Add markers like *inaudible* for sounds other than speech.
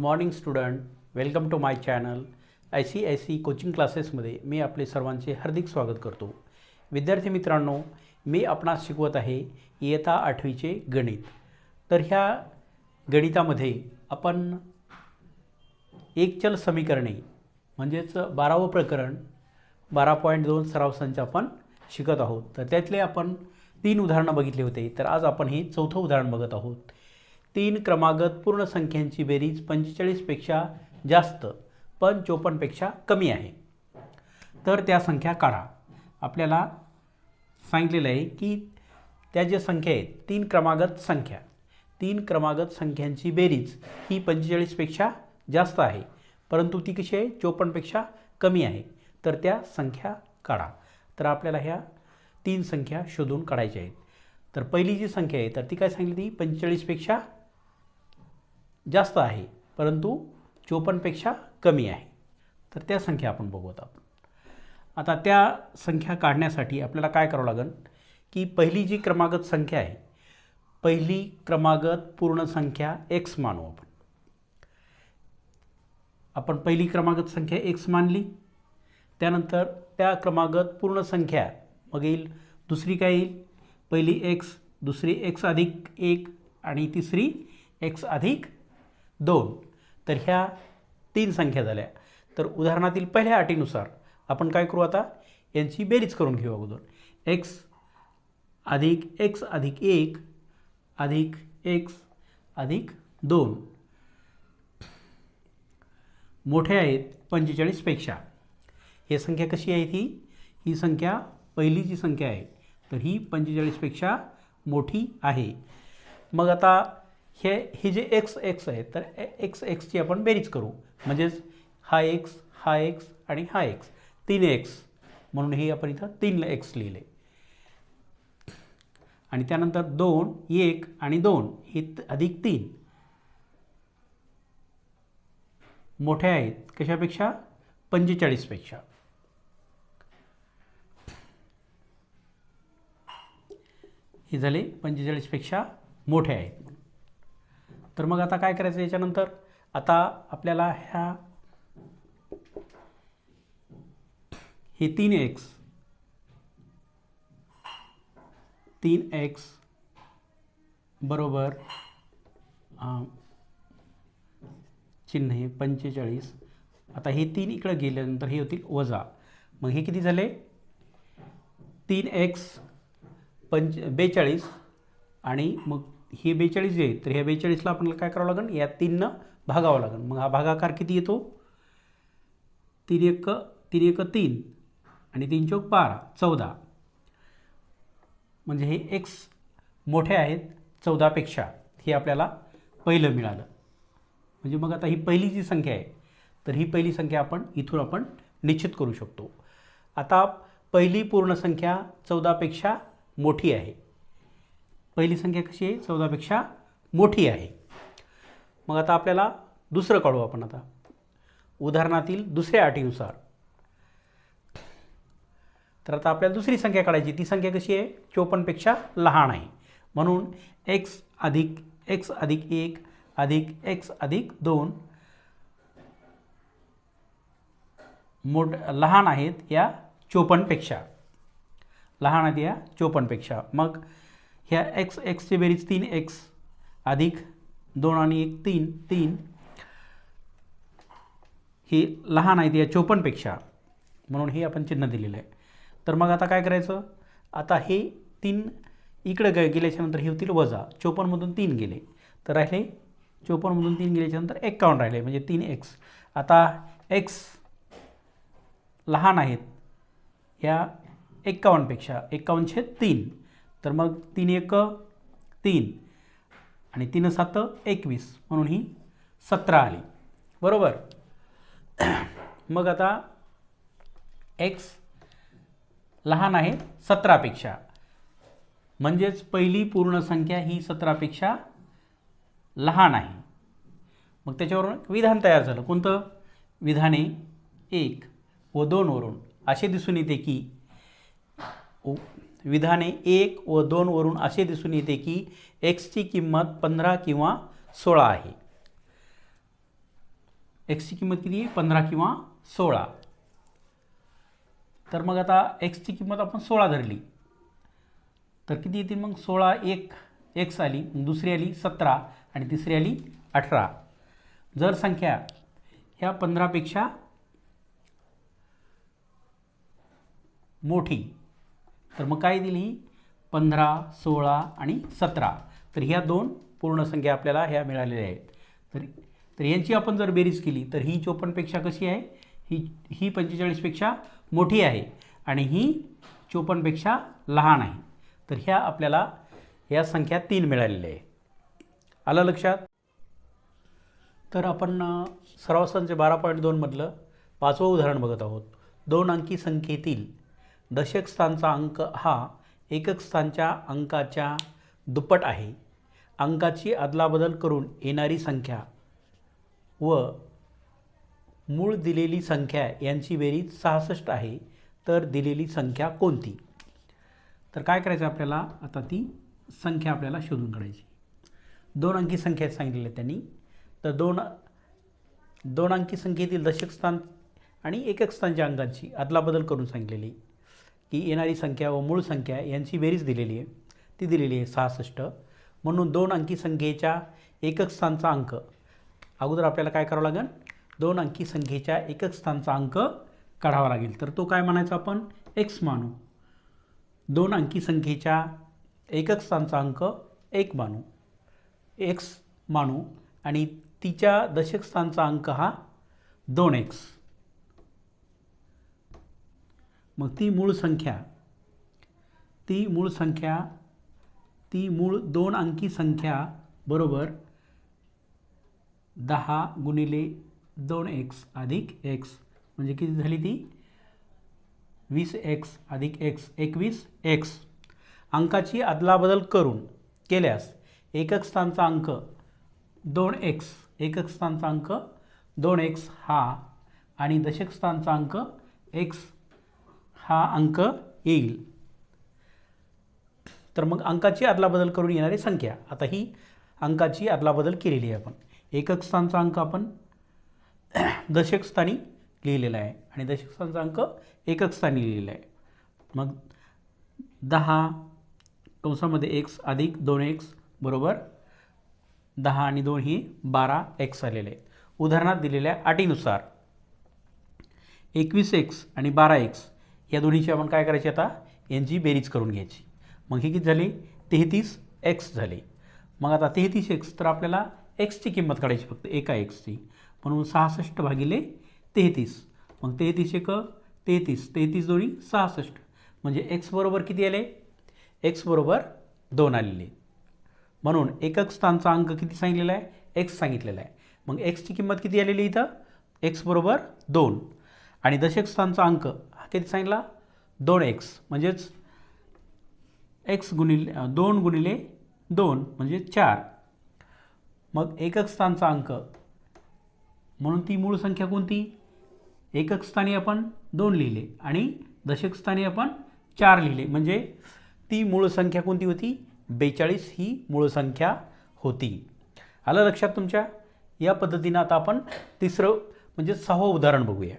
Morning student welcome to my channel I C I C coaching क्लासेसमध्ये मी आपले सर्वांचे हार्दिक स्वागत करतो. विद्यार्थी मित्रांनो मी आपणास शिकवत आहे इयता आठवीचे गणित. तर ह्या गणितामध्ये आपण एकचल समीकरणे म्हणजेच बारावं प्रकरण बारा पॉईंट दोन सराव संच आपण शिकत आहोत. तर त्यातले आपण तीन उदाहरणं बघितले होते. तर आज आपण हे चौथं उदाहरण बघत आहोत. तीन क्रमागत पूर्ण संख्यांची बेरीज पंचेचाळीसपेक्षा जास्त पण चोपन्नपेक्षा कमी आहे. तर त्या संख्या काढा. आपल्याला सांगितलेलं आहे की त्या ज्या संख्या आहेत तीन क्रमागत संख्या तीन क्रमागत संख्यांची बेरीज ही पंचेचाळीसपेक्षा जास्त आहे परंतु ती कशी आहे? चोपन्नपेक्षा कमी आहे. तर त्या संख्या काढा. तर आपल्याला ह्या तीन संख्या शोधून काढायच्या आहेत. तर पहिली जी संख्या आहे तर ती काय सांगितली ती पंचेचाळीसपेक्षा जास्त आहे परंतु चोपन्नपेक्षा कमी आहे. तर त्या संख्या आपण बघूत आपण. आता त्या संख्या काढण्यासाठी आपल्याला काय करावं लागेल की पहिली जी क्रमागत संख्या आहे पहिली क्रमागत पूर्ण संख्या एक्स मानू आपण. आपण पहिली क्रमागत संख्या एक्स मानली त्यानंतर त्या क्रमागत पूर्ण संख्या मग येईल दुसरी काय येईल? पहिली एक्स दुसरी एक्स अधिक एक आणि तिसरी एक्स अधिक दोन. तर ह्या तीन संख्या झाल्या. तर उदाहरणातील पहिल्या अटीनुसार आपण काय करू आता? यांची बेरीज करून घेऊ अगोदर. एक्स अधिक एक्स अधिक एक अधिक एक्स अधिक दोन. मोठे आहेत पंचेचाळीसपेक्षा ही संख्या कशी आहे ती? ही संख्या पहिली जी संख्या आहे तर ही पंचेचाळीसपेक्षा मोठी आहे. मग आता हे ही जे एक्स एक्स आहे तर एक्स एक्सची आपण बेरीज करू. म्हणजेच हा एक्स हा एक्स आणि हा एक्स तीन एक्स म्हणून हे आपण इथं तीन एक्स लिहिले. आणि त्यानंतर दोन एक आणि दोन. हे अधिक तीन. मोठे आहेत. कशापेक्षा? पंचेचाळीसपेक्षा हे झाले पंचेचाळीसपेक्षा मोठे आहेत. तर मग आता काय करायचं याच्यानंतर? आता आपल्याला ह्या हे तीन एक्स तीन एक्स बरोबर चिन्ह हे पंचेचाळीस. आता हे तीन इकडं गेल्यानंतर हे होतील वजा. मग हे किती झाले? तीन एक्स पंच बेचाळीस आणि मग हे बेचाळीस जे आहे तर ह्या बेचाळीसला आपल्याला काय करावं लागेल? या तीननं भागावं लागेल. मग हा भागाकार किती येतो? तीन एक तीन एक तीन आणि तीन चौक बारा चौदा. म्हणजे हे एक्स मोठे आहेत चौदापेक्षा हे आपल्याला पहिलं मिळालं. म्हणजे मग आता ही पहिली जी संख्या आहे तर ही पहिली संख्या आपण इथून आपण निश्चित करू शकतो. आता पहिली पूर्ण संख्या चौदापेक्षा मोठी आहे. पहिली संख्या कशी आहे? चौदापेक्षा मोठी आहे. मग आता आपल्याला दुसरं काढू आपण आता. उदाहरणातील दुसऱ्या अटीनुसार. तर आता आपल्याला दुसरी संख्या काढायची. ती संख्या कशी आहे? चोपन्नपेक्षा लहान आहे. म्हणून एक्स अधिक एक्स अधिक एक अधिक एक्स अधिक दोन मोठ लहान आहेत या चोपन्नपेक्षा. लहान आहेत या चोपन्नपेक्षा. मग ह्या एक्स एक्सची बेरीज तीन एक्स अधिक दोन आणि एक तीन तीन. ही लहान आहेत या चोपन्नपेक्षा म्हणून हे आपण चिन्ह दिलेलं आहे. तर मग आता काय करायचं? आता हे तीन इकडे गे गेल्याच्यानंतर हे होतील वजा. चोपन्नमधून तीन गेले. तर राहिले चोपन्नमधून तीन गेल्याच्यानंतर एक्कावन्न राहिले म्हणजे तीन एक्स आता एक्स लहान आहेत ह्या एक्कावन्नपेक्षा एकावन्नशे तीन. तर मग तीन एक तीन. आणि तीन सात एकवीस. म्हणून ही सतरा आली. बरोबर? *clears throat* मग आता एक्स लहान आहे सतरापेक्षा म्हणजेच पहिली पूर्ण संख्या ही सतरापेक्षा लहान आहे. मग त्याच्यावरून विधान तयार झालं. कोणतं? विधाने एक व दोनवरून असे दिसून येते की उ- विधाने एक व दोनवरून असे दिसून येते की एक्सची किंमत पंधरा किंवा सोळा आहे. एक्सची किंमत किती? आहे पंधरा किंवा सोळा. तर मग आता एक्सची किंमत आपण सोळा धरली. तर किती येते मग? सोळा एक एक्स आली दुसरी आली सतरा आणि तिसरी आली अठरा. जर संख्या ह्या पंधरापेक्षा मोठी तर मग काय दिली? पंधरा सोळा आणि सतरा. तर ह्या दोन पूर्ण संख्या आपल्याला ह्या मिळालेल्या आहेत. तर तर यांची आपण जर बेरीज केली तर ही चोपन्नपेक्षा कशी आहे? ही ही पंचेचाळीसपेक्षा मोठी आहे आणि ही चोपन्नपेक्षा लहान आहे. तर ह्या आपल्याला या संख्या तीन मिळालेल्या आहे आलं लक्षात? तर आपण अ, बारा पॉईंट दोनमधलं पाचवं उदाहरण बघत आहोत. दोन अंकी संख्येतील दशक स्थानचा अंक हा एकक स्थानच्या अंकाच्या दुप्पट आहे. अंकाची अदलाबदल करून येणारी संख्या व मूळ दिलेली संख्या यांची बेरीज सहासष्ट आहे. तर दिलेली संख्या कोणती? तर काय करायचं आपल्याला? आता ती संख्या आपल्याला शोधून काढायची. दोन अंकी संख्या सांगितलेल्या त्यांनी. तर दोन दोन अंकी संख्येतील दशक स्थान आणि एकक स्थानच्या अंकांची अदलाबदल करून सांगितलेली. की येणारी संख्या व मूळ संख्या यांची बेरीज दिलेली आहे. ती दिलेली आहे सहासष्ट. म्हणून दोन अंकी संख्येच्या एकक स्थानचा अंक. अगोदर आपल्याला काय करावं लागेल? दोन अंकी संख्येच्या एकक स्थानचा अंक काढावा लागेल. तर तो काय म्हणायचा आपण? एक्स मानू. दोन अंकी संख्येच्या एकक स्थानचा अंक एक मानू. एक्स मानू. आणि तिच्या दशक स्थानचा अंक हा दोन एक्स मग ती मूळ संख्या ती मूळ संख्या ती मूळ दोन अंकी संख्या बरोबर दहा गुणिले दोन एक्स अधिक एक्स. म्हणजे किती झाली ती? वीस एक्स अधिक एक्स एकवीस एक्स. अंकाची अदलाबदल करून केल्यास एकक स्थानचा अंक दोन एक्स एकक स्थानचा अंक दोन एक्स हा आणि दशक स्थानचा अंक एक्स हा अंक येईल. तर मग अंकाची अदलाबदल करून येणारी संख्या. आता ही अंकाची अदलाबदल केलेली आहे आपण. एकक स्थानचा अंक आपण दशक स्थानी लिहिलेला आहे आणि दशक स्थानचा अंक एकक स्थानी लिहिलेला आहे. मग दहा कंसामध्ये एक्स अधिक दोन एक्स बरोबर दहा आणि दोन ही बारा एक्स आलेले आहेत. उदाहरणात दिलेल्या अटीनुसार एकवीस एक्स आणि बारा एक्स या दोन्हीची आपण काय करायची आता? यांची बेरीज करून घ्यायची. मग हे किती झाले? तेहतीस एक्स झाले. मग आता तेहतीस एक्स तर आपल्याला एक्सची किंमत काढायची फक्त एका एक्सची म्हणून सहासष्ट भागिले तेहतीस. मग तेहतीस एक तेहतीस. तेहतीस दोन्ही सहासष्ट. म्हणजे एक्स बरोबर किती आले? एक्स बरोबर दोन आलेले. म्हणून एकक स्थानचा अंक किती सांगितलेला आहे? एक्स सांगितलेला आहे. मग एक्सची किंमत किती आलेली इथं? एक्स बरोबर दोन. आणि दशक स्थानचा अंक किती सांगितला? दोन एक्स म्हणजेच एक्स गुणिले दोन गुणिले दोन म्हणजे चार. मग एकक स्थानचा अंक. म्हणून ती मूळ संख्या कोणती? एकक स्थानी आपण दोन लिहिले आणि दशक स्थानी आपण चार लिहिले. म्हणजे ती मूळ संख्या कोणती होती? बेचाळीस ही मूळ संख्या होती. आलं लक्षात तुमच्या? या पद्धतीनं आता आपण तिसरं म्हणजे सहावं उदाहरण बघूया.